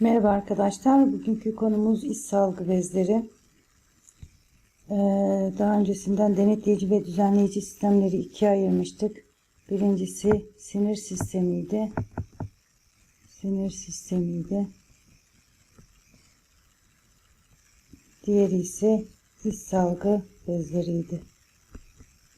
Merhaba arkadaşlar. Bugünkü konumuz iç salgı bezleri. Ee, daha öncesinden denetleyici ve düzenleyici sistemleri ikiye ayırmıştık. Birincisi sinir sistemiydi. Sinir sistemiydi. Diğeri ise iç salgı bezleriydi.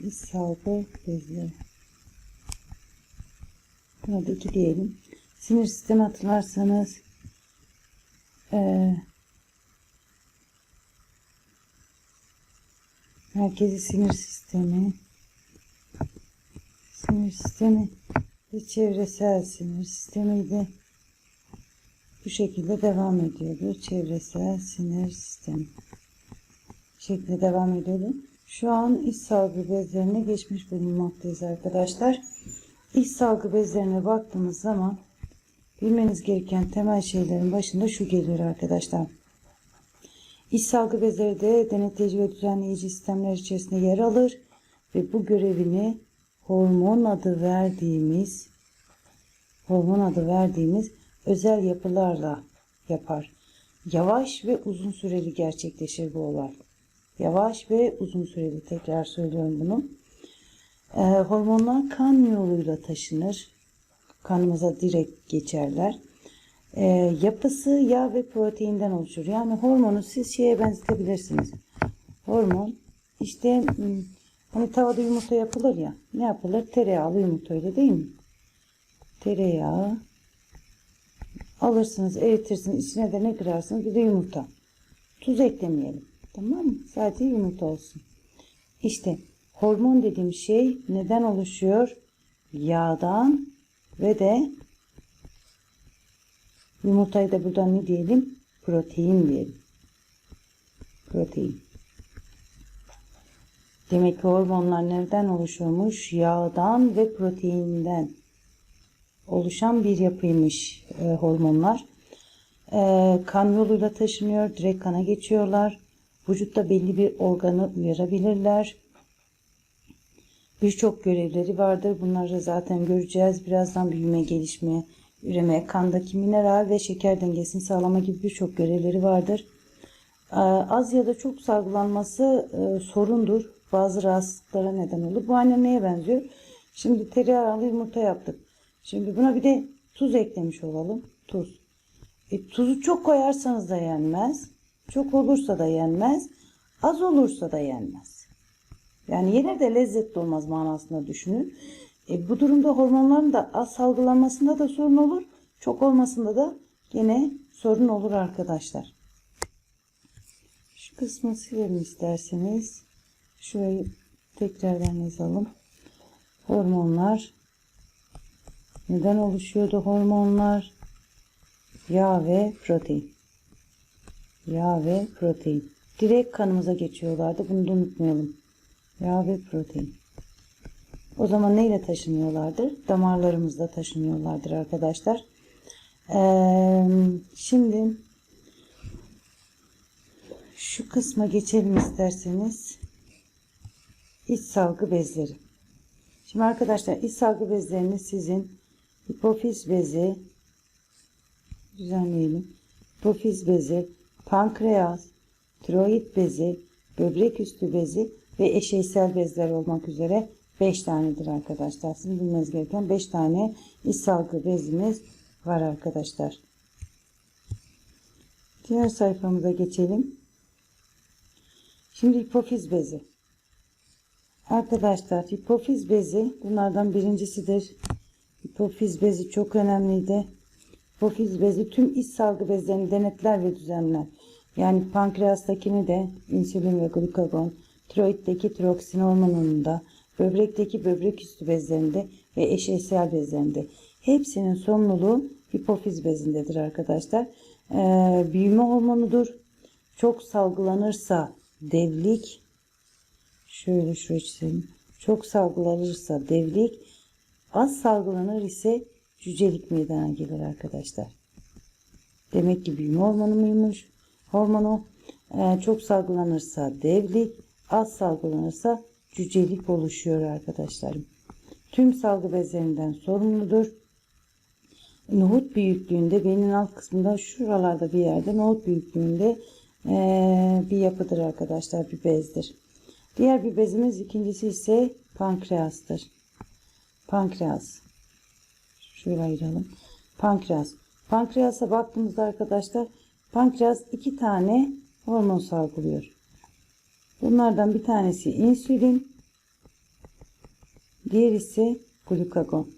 İç salgı bezleri. Buna da iki diyelim. Sinir sistemi hatırlarsanız ee, merkezi sinir sistemi sinir sistemi ve çevresel sinir sistemiydi. Bu şekilde devam ediyordu. Çevresel sinir sistemi. Şekilde devam ediyordu. Şu an iç salgı bezlerine geçmiş bulunmaktayız arkadaşlar. İç salgı bezlerine baktığımız zaman Bilmeniz gereken temel şeylerin başında şu geliyor arkadaşlar. İç salgı bezleri de denetleyici ve düzenleyici sistemler içerisinde yer alır ve bu görevini hormon adı verdiğimiz hormon adı verdiğimiz özel yapılarla yapar. Yavaş ve uzun süreli gerçekleşir bu olay. Yavaş ve uzun süreli tekrar söylüyorum bunu. Ee, hormonlar kan yoluyla taşınır kanımıza direkt geçerler. E, yapısı yağ ve proteinden oluşur. Yani hormonu siz şeye benzetebilirsiniz. Hormon işte hmm, hani tavada yumurta yapılır ya. Ne yapılır? Tereyağlı yumurtayla değil mi? Tereyağı alırsınız, eritirsiniz. içine de ne kırarsınız? Bir de yumurta. Tuz eklemeyelim. Tamam mı? Sadece yumurta olsun. İşte hormon dediğim şey neden oluşuyor? Yağdan ve de yumurtayı da buradan ne diyelim? Protein diyelim. Protein. Demek ki hormonlar nereden oluşuyormuş? Yağdan ve proteinden oluşan bir yapıymış e, hormonlar. E, kan yoluyla taşınıyor, direkt kana geçiyorlar. Vücutta belli bir organı uyarabilirler. Birçok görevleri vardır. Bunları zaten göreceğiz. Birazdan büyüme, gelişme, üreme, kandaki mineral ve şeker dengesini sağlama gibi birçok görevleri vardır. Ee, az ya da çok salgılanması e, sorundur. Bazı rahatsızlıklara neden olur. Bu anne neye benziyor? Şimdi tereyağlı yumurta yaptık. Şimdi buna bir de tuz eklemiş olalım. Tuz. E, tuzu çok koyarsanız da yenmez. Çok olursa da yenmez. Az olursa da yenmez. Yani yenir de lezzetli olmaz manasında düşünün. E, bu durumda hormonların da az salgılanmasında da sorun olur. Çok olmasında da yine sorun olur arkadaşlar. Şu kısmı silelim isterseniz. Şurayı tekrardan yazalım. Hormonlar. Neden oluşuyordu hormonlar? Yağ ve protein. Yağ ve protein. Direkt kanımıza geçiyorlardı. Bunu da unutmayalım. Yağ ve protein. O zaman neyle taşınıyorlardır? Damarlarımızla taşınıyorlardır arkadaşlar. Ee, şimdi şu kısma geçelim isterseniz. İç salgı bezleri. Şimdi arkadaşlar iç salgı bezlerini sizin hipofiz bezi düzenleyelim. Hipofiz bezi, pankreas, tiroid bezi, böbrek üstü bezi ve eşeysel bezler olmak üzere 5 tanedir arkadaşlar. Sizin bilmeniz gereken 5 tane iç salgı bezimiz var arkadaşlar. Diğer sayfamıza geçelim. Şimdi hipofiz bezi. Arkadaşlar hipofiz bezi bunlardan birincisidir. Hipofiz bezi çok önemliydi. Hipofiz bezi tüm iç salgı bezlerini denetler ve düzenler. Yani pankreastakini de insülin ve glukagon, tiroiddeki tiroksin hormonunda, böbrekteki böbrek üstü bezlerinde ve eşeysel bezlerinde. Hepsinin sorumluluğu hipofiz bezindedir arkadaşlar. Ee, büyüme hormonudur. Çok salgılanırsa devlik, şöyle şuraya çizelim. Çok salgılanırsa devlik, az salgılanır ise cücelik meydana gelir arkadaşlar. Demek ki büyüme hormonu muymuş? Hormonu e, çok salgılanırsa devlik, az salgılanırsa cücelik oluşuyor arkadaşlarım. Tüm salgı bezlerinden sorumludur. nohut büyüklüğünde beynin alt kısmında şuralarda bir yerde nohut büyüklüğünde eee, bir yapıdır arkadaşlar bir bezdir. Diğer bir bezimiz ikincisi ise pankreastır. Pankreas. Şöyle ayıralım. Pankreas. Pankreasa baktığımızda arkadaşlar pankreas iki tane hormon salgılıyor. Bunlardan bir tanesi insülin, diğer ise glukagon.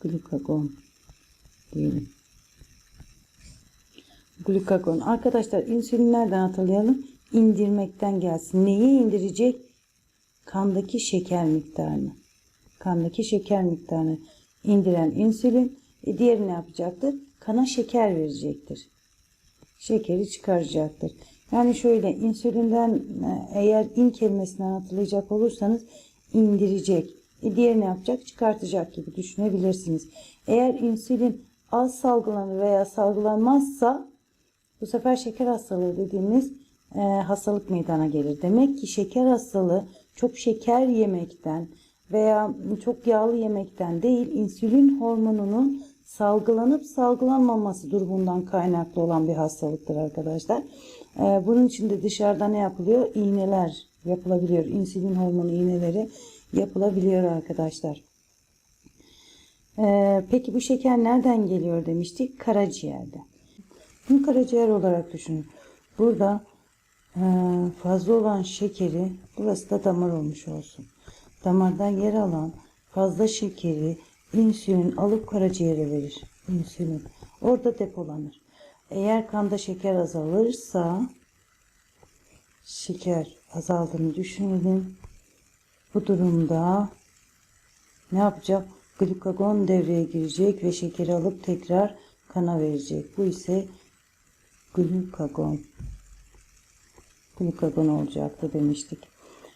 Glukagon diyelim. Glukagon. Arkadaşlar insülin nereden hatırlayalım? İndirmekten gelsin. Neyi indirecek? Kandaki şeker miktarını. Kandaki şeker miktarını indiren insülin e, diğeri ne yapacaktır? Kana şeker verecektir. Şekeri çıkaracaktır. Yani şöyle insülinden e, eğer in kelimesinden hatırlayacak olursanız indirecek. E, diğeri ne yapacak? Çıkartacak gibi düşünebilirsiniz. Eğer insülin az salgılanır veya salgılanmazsa bu sefer şeker hastalığı dediğimiz e, hastalık meydana gelir. Demek ki şeker hastalığı çok şeker yemekten veya çok yağlı yemekten değil insülin hormonunun salgılanıp salgılanmaması durumundan kaynaklı olan bir hastalıktır arkadaşlar. E, bunun için de dışarıda ne yapılıyor? İğneler yapılabiliyor. İnsülin hormonu iğneleri yapılabiliyor arkadaşlar. E, peki bu şeker nereden geliyor demiştik? Karaciğerde. Bunu karaciğer olarak düşünün. Burada e, fazla olan şekeri, burası da damar olmuş olsun. Damardan yer alan fazla şekeri insülin alıp karaciğere verir. İnsülin. Orada depolanır. Eğer kanda şeker azalırsa şeker azaldığını düşünelim. Bu durumda ne yapacak? Glukagon devreye girecek ve şekeri alıp tekrar kana verecek. Bu ise glukagon. Glukagon olacaktı demiştik.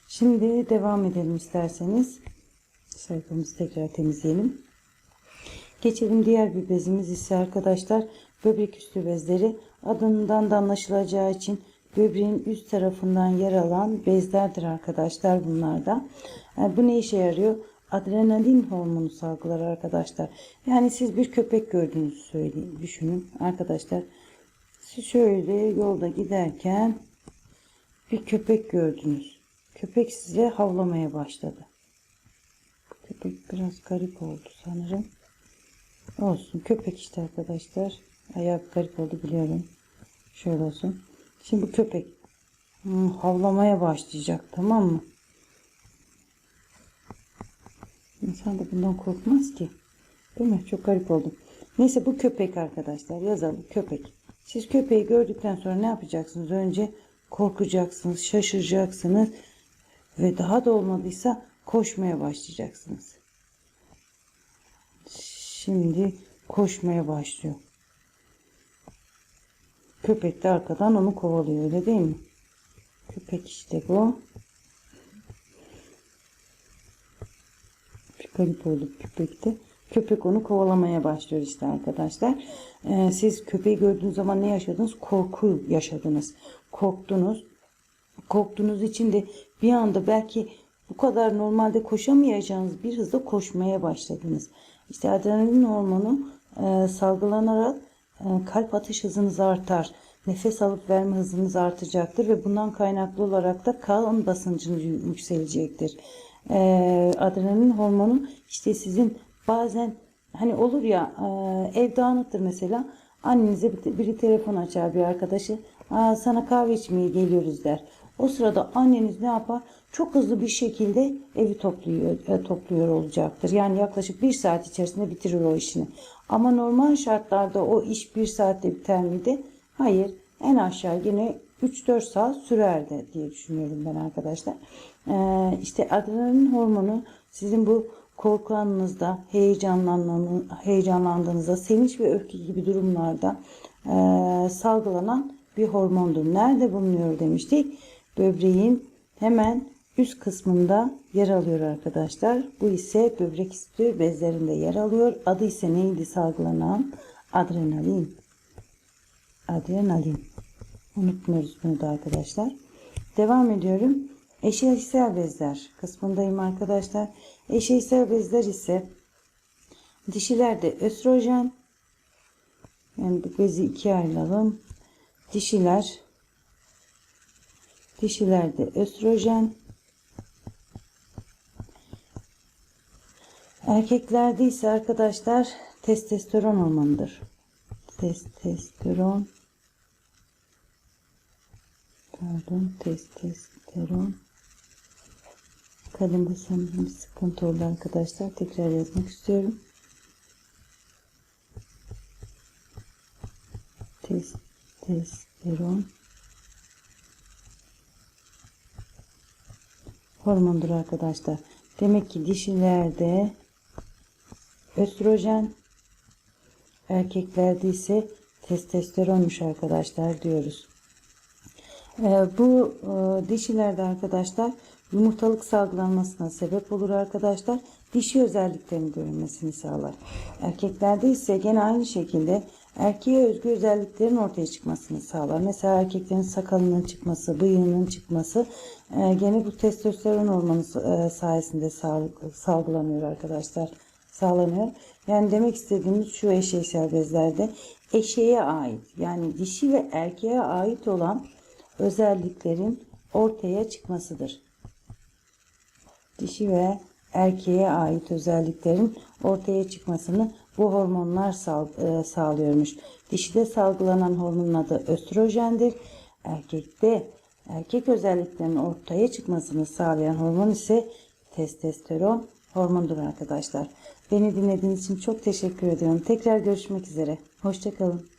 Şimdi devam edelim isterseniz. Sayfamızı tekrar temizleyelim. Geçelim diğer bir bezimiz ise arkadaşlar böbrek üstü bezleri. Adından da anlaşılacağı için böbreğin üst tarafından yer alan bezlerdir arkadaşlar bunlarda. Yani bu ne işe yarıyor? Adrenalin hormonu salgılar arkadaşlar. Yani siz bir köpek gördüğünüzü söyleyin, düşünün arkadaşlar. Siz şöyle yolda giderken bir köpek gördünüz. Köpek size havlamaya başladı. Köpek biraz garip oldu sanırım. Olsun. Köpek işte arkadaşlar. Ayağı garip oldu biliyorum. Şöyle olsun. Şimdi bu köpek hmm, havlamaya başlayacak. Tamam mı? İnsan da bundan korkmaz ki. Değil mi? Çok garip oldu. Neyse bu köpek arkadaşlar. Yazalım. Köpek. Siz köpeği gördükten sonra ne yapacaksınız? Önce korkacaksınız, şaşıracaksınız ve daha da olmadıysa koşmaya başlayacaksınız. Şimdi koşmaya başlıyor. Köpek de arkadan onu kovalıyor öyle değil mi? Köpek işte bu. Garip oldu köpekte. Köpek onu kovalamaya başlıyor işte arkadaşlar. Ee, siz köpeği gördüğünüz zaman ne yaşadınız? Korku yaşadınız. Korktunuz. Korktuğunuz için de bir anda belki bu kadar normalde koşamayacağınız bir hızda koşmaya başladınız. İşte adrenalin hormonu e, salgılanarak kalp atış hızınız artar. Nefes alıp verme hızınız artacaktır ve bundan kaynaklı olarak da kan basıncınız yükselecektir. E, adrenalin hormonu işte sizin bazen hani olur ya e, ev dağınıktır mesela annenize biri telefon açar bir arkadaşı Aa, sana kahve içmeye geliyoruz der. O sırada anneniz ne yapar? Çok hızlı bir şekilde evi topluyor, e, topluyor olacaktır. Yani yaklaşık bir saat içerisinde bitirir o işini. Ama normal şartlarda o iş bir saatte biter miydi? Hayır. En aşağı yine 3-4 saat sürerdi diye düşünüyorum ben arkadaşlar. Ee, işte adrenalin hormonu sizin bu korku anınızda, heyecanlandığınızda, sevinç ve öfke gibi durumlarda e, salgılanan bir hormondur. Nerede bulunuyor demiştik? Böbreğin hemen üst kısmında yer alıyor arkadaşlar. Bu ise böbrek üstü bezlerinde yer alıyor. Adı ise neydi salgılanan? Adrenalin. Adrenalin. Unutmuyoruz bunu da arkadaşlar. Devam ediyorum. Eşeysel bezler kısmındayım arkadaşlar. Eşeysel bezler ise Dişilerde östrojen. Yani bu bezi ikiye ayıralım. Dişiler dişilerde östrojen. Erkeklerde ise arkadaşlar testosteron hormonudur. Testosteron pardon testosteron sanırım bir sıkıntı oldu arkadaşlar. Tekrar yazmak istiyorum. Testosteron hormondur arkadaşlar. Demek ki dişilerde östrojen erkeklerde ise testosteronmuş arkadaşlar diyoruz. Ee, bu e, dişilerde arkadaşlar yumurtalık salgılanmasına sebep olur arkadaşlar. Dişi özelliklerini görünmesini sağlar. Erkeklerde ise gene aynı şekilde erkeğe özgü özelliklerin ortaya çıkmasını sağlar. Mesela erkeklerin sakalının çıkması, bıyığının çıkması e, gene bu testosteron hormonu e, sayesinde salgılanıyor arkadaşlar. Sağlanıyor. Yani demek istediğimiz şu eşeysel bezlerde eşeğe ait yani dişi ve erkeğe ait olan özelliklerin ortaya çıkmasıdır. Dişi ve erkeğe ait özelliklerin ortaya çıkmasını bu hormonlar e, sağlıyormuş. Dişide salgılanan hormonun adı östrojendir. Erkekte erkek özelliklerinin ortaya çıkmasını sağlayan hormon ise testosteron hormondur arkadaşlar. Beni dinlediğiniz için çok teşekkür ediyorum. Tekrar görüşmek üzere. Hoşçakalın.